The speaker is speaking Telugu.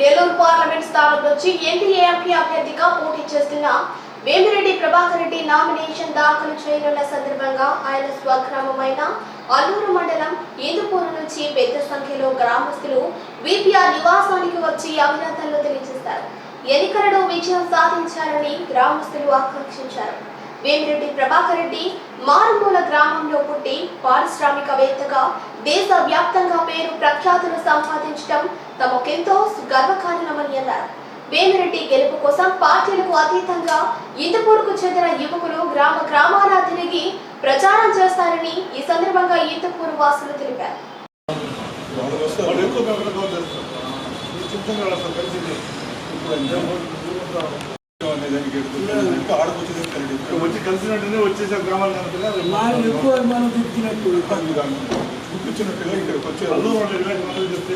నెల్లూరు పార్లమెంట్ స్థానం నుంచి ఎన్డీఏ ఎంపీ అభ్యర్థిగా పోటీ చేస్తున్న వేమిరెడ్డి ప్రభాకర్ రెడ్డి నామినేషన్ దాఖలు చేయనున్న సందర్భంగా ఆయన స్వగ్రామమైన అల్లూరు మండలం ఇందుపూరు నుంచి పెద్ద సంఖ్యలో గ్రామస్తులు విపిఆర్ నివాసానికి వచ్చి అభినందనలు తెలియజేశారు ఎన్నికలలో విజయం సాధించాలని గ్రామస్తులు ఆకాంక్షించారు. వేమిరెడ్డి ప్రభాకర్ రెడ్డి మారుమూల గ్రామంలో పుట్టి పారిశ్రామికవేత్తగా దేశ వ్యాప్తంగా పేరు ప్రఖ్యాతులు సంపాదించడం తమకెంతో గర్వకారణమని అన్నారు. వేమిరెడ్డి గెలుపు కోసం పార్టీలకు అతీతంగా ఇంతపూర్కు చెందిన యువకులు గ్రామ గ్రామాల తిరిగి ప్రచారం చేస్తారని ఈ సందర్భంగా ఇంతపూరు వాసులు తెలిపారు. వాడు ఎక్కువ కాకుండా గౌరవం వచ్చి కలిసినట్టునే వచ్చేసే గ్రామాలు కనుక ఎక్కువ గుర్తించినట్టుగా ఇక్కడికి వచ్చి అల్లు వాళ్ళు చెప్తే